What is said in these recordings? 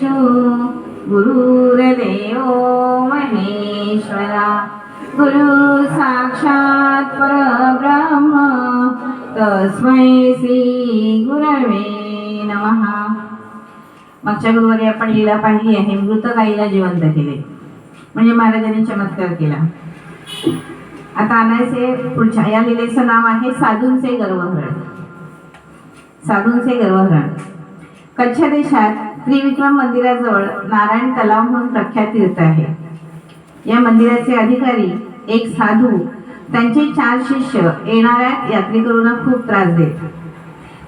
विष्णु गुरुर्देव महेश्वरा। गुरु साक्षात परब्रह्म तस्मै श्री गुरवे नमः। मागच्या गुरुवारी आपण लीला पाहिली आहे मृत गाईला जिवंत केले. म्हणजे महाराजांनी चमत्कार केला. आता आणायचे पुढच्या या लिलेचं नाव आहे साधूंचे गर्वहरण. साधूंचे गर्वहरण. कच्छ देशात त्रिविक्रम मंदिराजवळ नारायण तलाव म्हणून प्रख्यात तीर्थ आहे. या मंदिराचे अधिकारी एक साधू त्यांचे चार शिष्य येणाऱ्या यात्रेकरूंना खूप त्रास देत.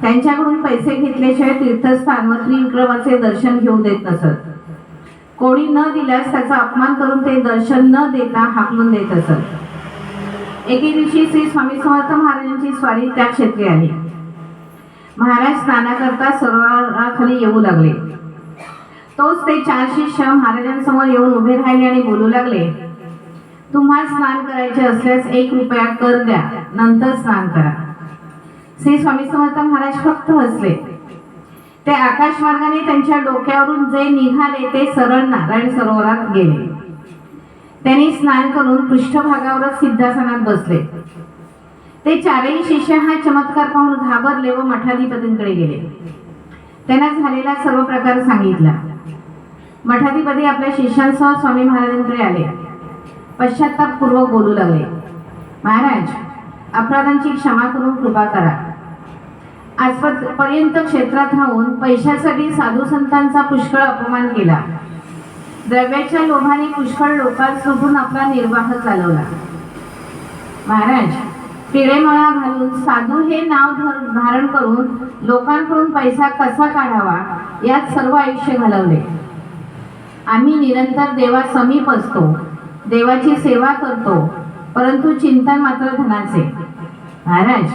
त्यांच्याकडून पैसे घेतल्याशिवाय तीर्थस्थान व त्रिविक्रमाचे दर्शन घेऊ देत नसत. कोणी न दिल्यास त्याचा अपमान करून ते दर्शन न देता हाकलून देत असत. एके दिवशी श्री स्वामी समर्थ महाराजांची स्वारी त्या क्षेत्री आली महाराज स्नानाकरता सरोवराखाली येऊ लागले. तोच ते चार शिष्य महाराजांसमोर येऊन उभे राहिले आणि बोलू लागले तुम्हाला स्नान करायचे असल्यास एक रुपया कर द्या नंतर स्नान करा. श्री स्वामी समर्थ महाराज फक्त हसले. ते आकाश मार्गाने त्यांच्या डोक्यावरून जे निघाले ते सरळ नारायण सरोवरात गेले. त्यांनी स्नान करून पृष्ठभागावरच सिद्धासनात बसले. ते चारही शिष्य हा चमत्कार पाहून घाबरले व मठाधिपतींकडे गेले. त्यांना झालेला सर्व प्रकार सांगितला. मठाधिपती आपल्या शिष्यांसह स्वामी महाराजांकडे आले. पश्चातापपूर्वक बोलू लागले. महाराज अपराधांची क्षमा करून कृपा करा. आजपर्यंत क्षेत्रात राहून पैशासाठी साधू संतांचा पुष्कळ अपमान केला. द्रव्याच्या लोभाने पुष्कळ लोकात लुटून आपला निर्वाह चालवला. महाराज पिळेमळा घालून साधू हे नाव धर- धारण करून लोकांकडून पैसा कसा काढावा यात सर्व आयुष्य घालवले. आम्ही निरंतर देवा समीप असतो. देवाची सेवा करतो. परंतु चिंतन मात्र धनाचे. महाराज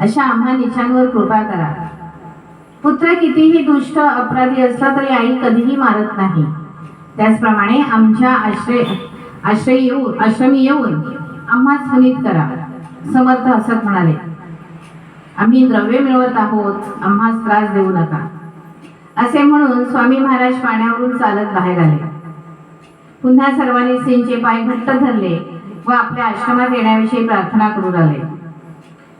अशा आम्हा निशांवर कृपा करा. पुत्र कितीही दुष्ट अपराधी असला तरी आई कधीही मारत नाही. त्याचप्रमाणे आमच्या आश्रय आश्रय येऊन आश्रमी येऊन आम्हा सुनीत करा. समर्थ असत म्हणाले. आम्ही द्रव्य मिळवत आहोत. आम्हा त्रास देऊ नका. असे म्हणून स्वामी महाराज पाण्यावरून चालत बाहेर आले. पुन्हा सर्वांनी सिंचे पाय घट्ट धरले व आपल्या आश्रमात येण्याविषयी प्रार्थना करू लागले.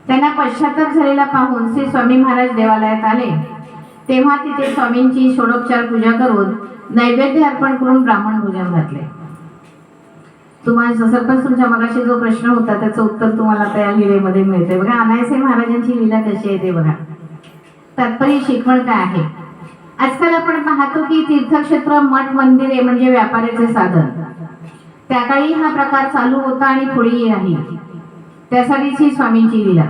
त्यांना पश्चाताप झालेला पाहून श्री स्वामी महाराज देवालयात आले. तेव्हा तिथे स्वामींची षोडोपचार पूजा करून नैवेद्य अर्पण करून ब्राह्मण भोजन घातले. तुम्हाला जसं पण तुमच्या मगाशी जो प्रश्न होता त्याचं उत्तर तुम्हाला त्या लिलेमध्ये मिळते बघा अनायसे महाराजांची लीला कशी आहे ते बघा. तात्पर्य शिकवण काय आहे? आजकाल आपण पाहतो की तीर्थक्षेत्र मठ मंदिरे म्हणजे व्यापाराचे साधन. त्या काळी हा प्रकार चालू होता आणि पुढेही राहील त्यासाठीच ही स्वामींची लिला.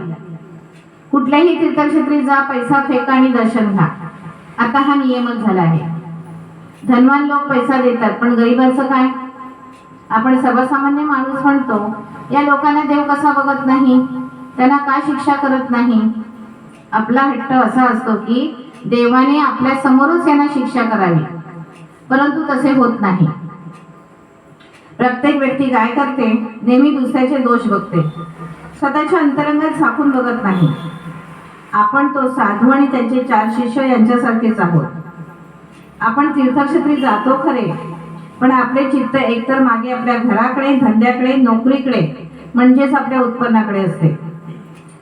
कुठल्याही तीर्थक्षेत्री जा पैसा फेका आणि दर्शन घ्या. आता हा नियमच झाला आहे. धनवान लोक पैसा देतात पण गरिबांचं काय? आपण सर्वसामान्य माणूस म्हणतो या लोकांना देव कसा बघत नाही? त्यांना का शिक्षा करत नाही? आपला हट्ट असा असतो की देवाने आपल्या समोरच यांना शिक्षा करावी. परंतु तसे होत नाही. प्रत्येक व्यक्ती काय करते? नेहमी दुसऱ्याचे दोष बघते. स्वतःच्या अंतरंगात झाकून बघत नाही. आपण तो साधू आणि त्यांचे चार शिष्य यांच्यासारखेच आहोत. आपण तीर्थक्षेत्री जातो खरे पण आपले चित्त एकतर मागे आपल्या घराकडे धंद्याकडे नोकरीकडे म्हणजेच आपल्या उत्पन्नाकडे असते.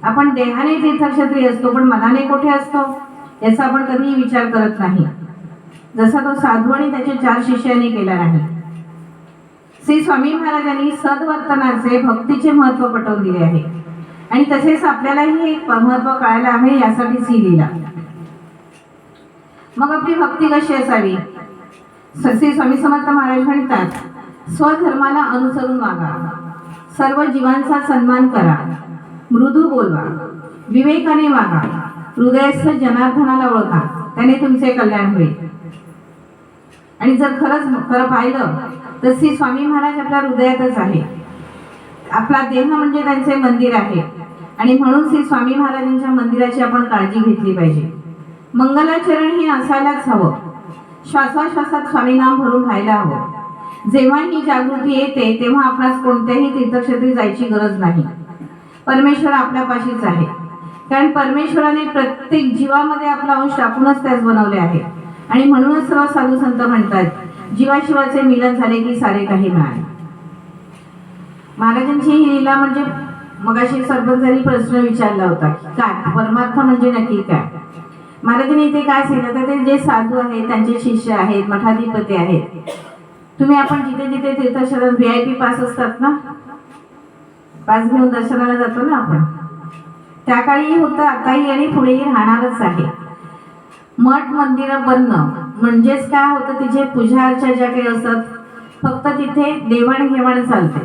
आपण देहाने तीर्थक्षेत्री असतो पण मनाने कुठे असतो? याचा आपण कधीही विचार करत नाही. जसा तो साधू आणि त्याचे चार शिष्यांनी केला नाही श्री स्वामी महाराजांनी सद्वर्तनाचे भक्तीचे महत्त्व पटवून दिले आहे. आणि तसेच आपल्यालाही हे महत्त्व कळायला हवे यासाठीच ही लिहिला मग आपली भक्ती कशी असावी? श्री स्वामी समर्थ महाराज म्हणतात स्वधर्माला अनुसरून वागा. सर्व जीवांचा सन्मान करा. मृदू बोलवा. विवेकाने वागा. हृदयस्थ जनार्दनाला ओळखा. त्याने तुमचे कल्याण होईल. आणि जर खरंच खरं पाहिलं तर श्री स्वामी महाराज आपल्या हृदयातच आहे. आपला देह म्हणजे त्यांचे मंदिर आहे. आणि म्हणून श्री स्वामी महाराजांच्या मंदिराची आपण काळजी घेतली पाहिजे. मंगलाचरण हे असायलाच हवं. श्वासाश्वासात स्वामीनाम भरून राहायला हवं. जेव्हा ही जागृती येते तेव्हा आपणास कोणत्याही तीर्थक्षेत्री जायची गरज नाही. परमेश्वर आपल्यापाशीच आहे. कारण परमेश्वराने प्रत्येक जीवामध्ये आपला अंश टाकूनच त्यास बनवले आहे. आणि म्हणूनच सर्व साधू संत म्हणतात जीवाशिवाचे मिलन झाले की सारे काही मिळाले. महाराजांची ही लीला म्हणजे मगाशी सरपंचांनी प्रश्न विचारला होता काय परमार्थ म्हणजे नक्की काय? महाराजांनी इथे काय सांगितलं तर ते जे साधू आहेत त्यांचे शिष्य आहेत मठाधिपती आहेत तुम्ही आपण जिथे जिथे तीर्थक्षेत्रात व्ही आय पी पास असतात ना? पास घेऊन दर्शनाला जातो ना आपण? त्या काळी होतं आताही आणि पुढेही राहणारच आहे. मठ मंदिरं बनणं म्हणजेच काय होतं तिचे पूजा अर्चा ज्या काही असतात फक्त तिथे देवाणघेवाण चालते.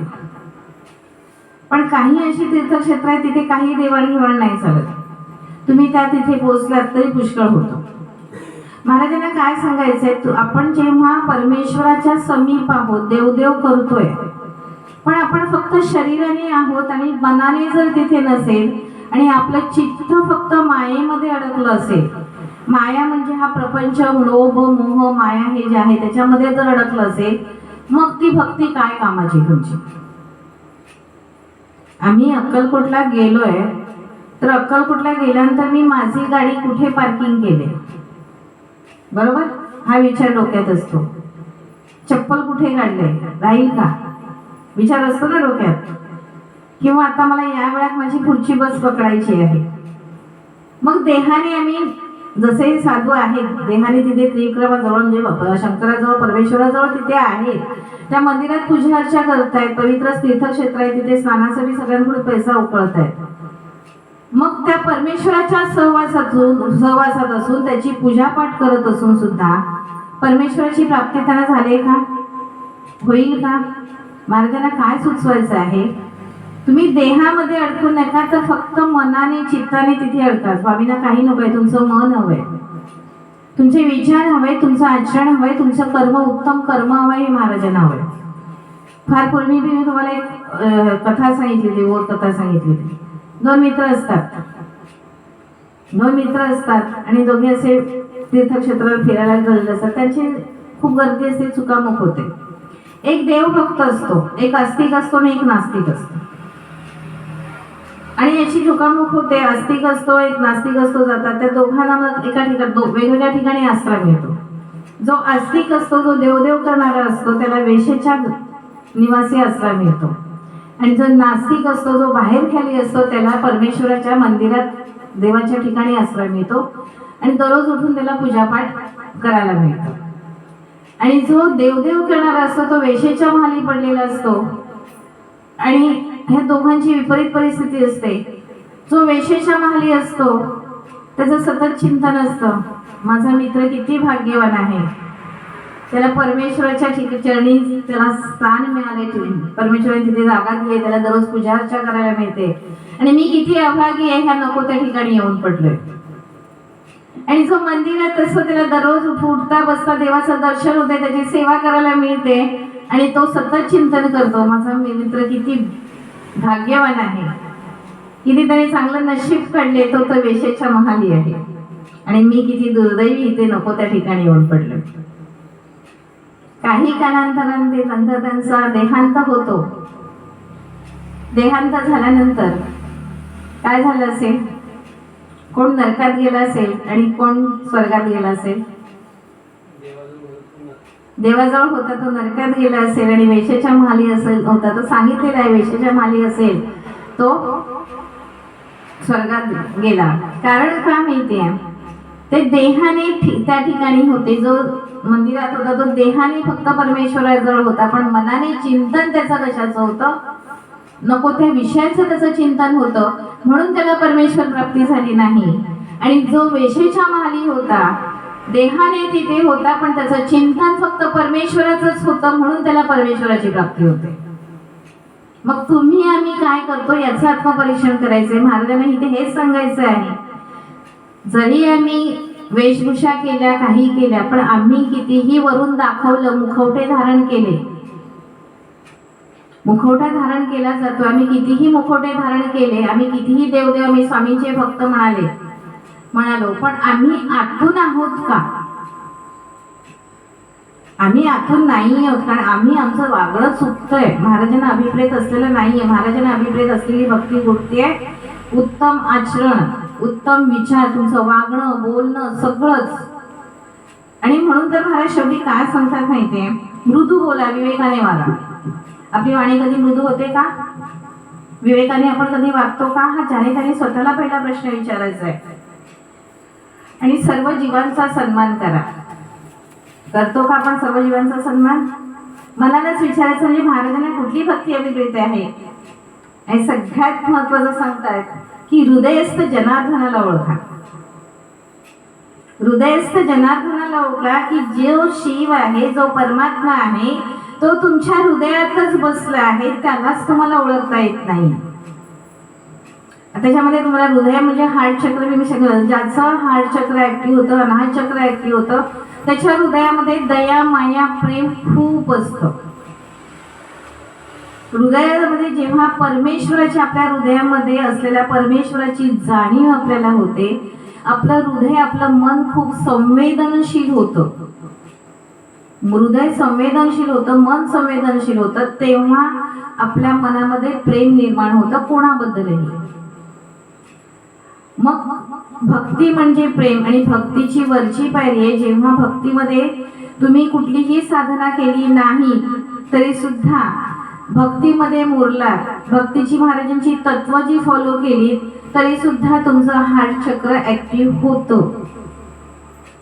पण काही अशी तीर्थक्षेत्र आहे तिथे काही देवाणघेवाण नाही चालत. तुम्ही त्या तिथे पोहोचलात तरी पुष्कळ होतो. महाराजांना काय सांगायचंय तू आपण जेव्हा परमेश्वराच्या समीप आहोत देवदेव करतोय पण आपण फक्त शरीराने आहोत आणि मनाने जर तिथे नसेल आणि आपलं चित्त फक्त मायेमध्ये अडकलं असेल. माया म्हणजे हा प्रपंच लोभ मोह माया हे जे आहे त्याच्यामध्ये जर अडकलं असेल मग ती भक्ती काय कामाची तुमची? आम्ही अक्कलकोटला गेलोय तर अक्कलकोटला गेल्यानंतर मी माझी गाडी कुठे पार्किंग केली? बरोबर? हा विचार डोक्यात असतो. चप्पल कुठे काढले राहील का? विचार असतो ना डोक्यात. किंवा आता मला या वेळात माझी पुढची बस पकडायची आहे. मग देहाने आम्ही जसे साधू आहेत देहाने तिथे त्रिविक्रमाजवळ म्हणजे शंकराजवळ परमेश्वराजवळ तिथे आहेत त्या मंदिरात पूजा अर्चा करतायत पवित्र तीर्थक्षेत्र आहे तिथे स्नानासाठी सगळ्यांकडे पैसा उकळत आहेत मग त्या परमेश्वराच्या सहवासातून सहवासात असून त्याची पूजापाठ करत असून सुद्धा परमेश्वराची प्राप्ती त्यांना झाली का? होईल का? मार्गाला काय सुचवायचं आहे? तुम्ही देहामध्ये अडकू नका तर फक्त मनाने चित्ताने तिथे अडका. स्वामींना काही नको आहे तुमचं मन हवंय. तुमचे विचार हवे तुमचं आचरण हवंय तुमचं कर्म उत्तम कर्म हवंय हे महाराजांना हवंय. फार पूर्वी मी तुम्हाला एक कथा सांगितली ओर कथा सांगितली दोन मित्र असतात. दोन मित्र असतात आणि दोघे असे तीर्थक्षेत्रावर फिरायला गेलेले असतात. त्यांची खूप गर्दी असते चुकामुक होते. एक देवभक्त असतो एक आस्तिक असतो आणि एक नास्तिक असतो. आणि याची झुकामुख होते आस्तिक असतो एक नास्तिक असतो जातात त्या दोघांना मग एका ठिकाणी दो वेगवेगळ्या ठिकाणी आश्रम मिळतो. जो आस्तिक असतो जो देवदेव करणारा असतो त्याला वेशेच्या निवासी आश्रम मिळतो. आणि जो नास्तिक असतो जो बाहेर खाली असतो त्याला परमेश्वराच्या मंदिरात देवाच्या ठिकाणी आश्रम मिळतो. आणि दररोज उठून त्याला पूजापाठ करायला मिळतं. आणि जो देवदेव करणारा असतो तो वेशेच्या माली पडलेला असतो. आणि ह्या दोघांची विपरीत परिस्थिती असते. जो वेशेच्या महाली असतो त्याचं सतत चिंतन असतं. माझा मित्र किती भाग्यवान आहे. त्याला परमेश्वराच्या चरणी त्याला स्थान मिळाले परमेश्वराने तिथे जागा दिली त्याला दररोज पूजा अर्चा करायला मिळते. आणि मी किती अभागी आहे ह्या नको त्या ठिकाणी येऊन पडलोय. आणि जो मंदिरात असतो त्याला दररोज उठता बसता देवाचं दर्शन होते त्याची सेवा करायला मिळते. आणि तो सतत चिंतन करतो. माझा मित्र किती भाग्यवान आहे. किती त्याने चांगलं नशीब काढले तो तर वेशेच्या महाली आहे. आणि मी किती दुर्दैवी इथे नको त्या ठिकाणी येऊन पडलो. काही कालांतराने नंतर त्यांचा देहांत होतो. देहांत झाल्यानंतर काय झालं असेल? कोण नरकात गेला असेल आणि कोण स्वर्गात गेला असेल? देवाजवळ होता तो नरकात गेला असेल आणि वेशेच्या महाली असेल होता तो सांगितलेला आहे वेशेच्या महाली असेल तो स्वर्गात गेला. कारण का माहितीये ते देहाने त्या ठिकाणी होते. जो मंदिरात होता तो देहाने फक्त परमेश्वराजवळ होता. पण मनाने चिंतन त्याचं कशाचं होतं? नको त्या विषयाचं त्याचं चिंतन होतं. म्हणून त्याला परमेश्वर प्राप्ती झाली नाही. आणि जो वेशेच्या महाली होता देहाने तिथे होता पण त्याचं चिंतन फक्त परमेश्वराचंच होतं म्हणून त्याला परमेश्वराची प्राप्ती होते. मग तुम्ही आम्ही काय करतो याचं आत्मपरीक्षण करायचंय. महाराजांना इथे हेच सांगायचं आहे. जरी आम्ही वेशभूषा केल्या काही केल्या पण आम्ही कितीही वरून दाखवलं मुखवटे धारण केले. मुखवटा धारण केला जातो आम्ही कितीही मुखवटे धारण केले आम्ही कितीही देवदेव आम्ही स्वामींचे भक्त म्हणाले म्हणालो पण आम्ही आतून आहोत का? आम्ही आतून नाही आहोत कारण आम्ही आमचं वागणं चुकतंय. महाराजांना अभिप्रेत असलेलं नाहीये. महाराजांना अभिप्रेत असलेली भक्ती गोष्टी आहे उत्तम आचरण उत्तम विचार तुमचं वागणं बोलणं सगळंच. आणि म्हणून तर महाराज शेवटी काय सांगतात माहितीये? मृदू बोला विवेकाने वागा आपली वाणी कधी मृदू होते का? विवेकाने आपण कधी वागतो का? हा ज्याने त्याने स्वतःला पहिला प्रश्न विचारायचा आहे. आणि सर्व जीवांचा सन्मान करा. करतो का आपण सर्व जीवांचा सन्मान? मनालाच विचारायचं म्हणजे महाराजांना कुठली भक्ती अभिप्रेत आहे? आणि सगळ्यात महत्वाचं सांगतायत की हृदयस्थ जनार्दनाला ओळखा. हृदयस्थ जनार्दनाला ओळखा की जो शिव आहे जो परमात्मा आहे तो तुमच्या हृदयातच बसला आहे त्यालाच तुम्हाला ओळखता येत नाही. त्याच्यामध्ये तुम्हाला हृदय म्हणजे हार्ट चक्र मी सगळं ज्याचं हार्ट चक्र ऍक्टिव्ह होतं अनाहत चक्र ऍक्टिव्ह होतं त्याच्या हृदयामध्ये दया माया प्रेम खूप असतं. हृदयामध्ये जेव्हा परमेश्वराची आपल्या हृदयामध्ये असलेल्या परमेश्वराची जाणीव आपल्याला होते आपलं हृदय आपलं मन खूप संवेदनशील होतं. हृदय संवेदनशील होतं मन संवेदनशील होतं तेव्हा आपल्या मनामध्ये प्रेम निर्माण होतं कोणाबद्दलही. मग भक्ती म्हणजे प्रेम आणि भक्तीची वरची पायरी आहे. जेव्हा भक्तीमध्ये तुम्ही कुठलीही साधना केली नाही तरी सुद्धा भक्तीमध्ये मुरला भक्तीची महाराजांची तत्व जी फॉलो केली तरी सुद्धा तुमचं हार्ट चक्र ऍक्टिव्ह होतं.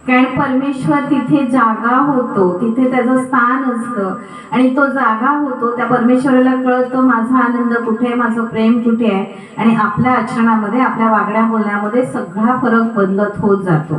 कारण परमेश्वर तिथे जागा होतो तिथे त्याचं स्थान असतं. आणि तो जागा होतो त्या परमेश्वराला कळतं माझा आनंद कुठे आहे माझं प्रेम कुठे आहे. आणि आपल्या आचरणामध्ये आपल्या वागण्या बोलण्यामध्ये सगळा फरक बदलत होत जातो.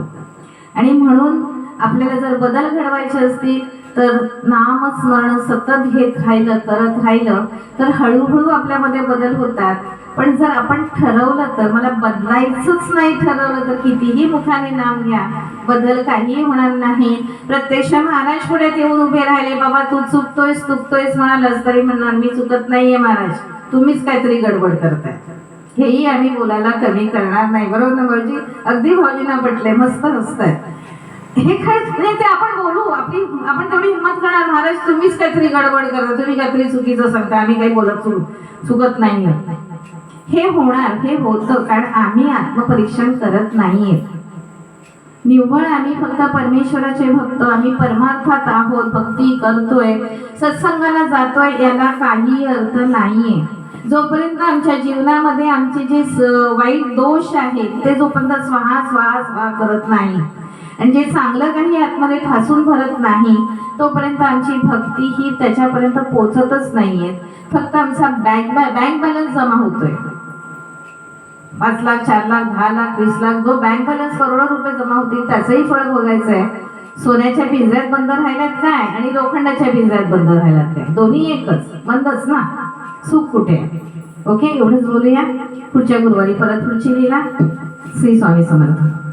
आणि म्हणून आपल्याला जर बदल घडवायचे असतील तर नामस्मरण सतत घेत राहिलं करत राहिलं तर हळूहळू आपल्यामध्ये बदल होतात. पण जर आपण ठरवलं तर मला बदलायचंच नाही ठरवलं तर कितीही मुखाने नाम घ्या बदल काही होणार नाही. प्रत्यक्ष महाराज पुढे येऊन उभे राहिले बाबा तू चुकतोयस चुकतोयस म्हणालस तरी म्हणणार मी चुकत नाहीये महाराज तुम्हीच काहीतरी गडबड करताय. हेही आम्ही बोलायला कमी करणार नाही बरोबर ना भाऊजी? अगदी भाऊजींना पटले मस्त हसतायत. हे खरंच नाही ते आपण बोलू. आपली आपण तेवढी हिंमत करणार. महाराज तुम्हीच काहीतरी गडबड करता. तुम्ही काहीतरी चुकीचं सांगता. आम्ही काही बोलत चुक चुकत नाही. हे होणार हे होतं कारण आम्ही आत्मपरीक्षण करत नाहीये. निव्वळ आम्ही फक्त परमेश्वराचे भक्त. आम्ही परमार्थात आहोत. भक्ती करतोय. सत्संगाला जातोय याला काही अर्थ नाहीये. जोपर्यंत आमच्या जीवनामध्ये आमचे जे वाईट दोष आहेत ते जोपर्यंत स्वाहा स्वाहा स्वाहा करत नाही. आणि जे चांगलं काही आतमध्ये ठासून भरत नाही तोपर्यंत आमची भक्ती ही त्याच्यापर्यंत पोचतच नाहीये. फक्त आमचा बँक बँक बॅलन्स जमा होतोय. पाच लाख चार लाख दहा लाख वीस लाख जो बँक बॅलन्स करोडो रुपये जमा होतील त्याचंही फळ बघायचं आहे सोन्याच्या पिंजऱ्यात बंद राहिल्यात काय? आणि लोखंडाच्या पिंजऱ्यात बंद राहिल्यात काय? दोन्ही एकच. बंदच ना? सुख कुठे? ओके एवढंच बोलूया. पुढच्या गुरुवारी परत पुढची लिहिला श्री स्वामी समर्थ.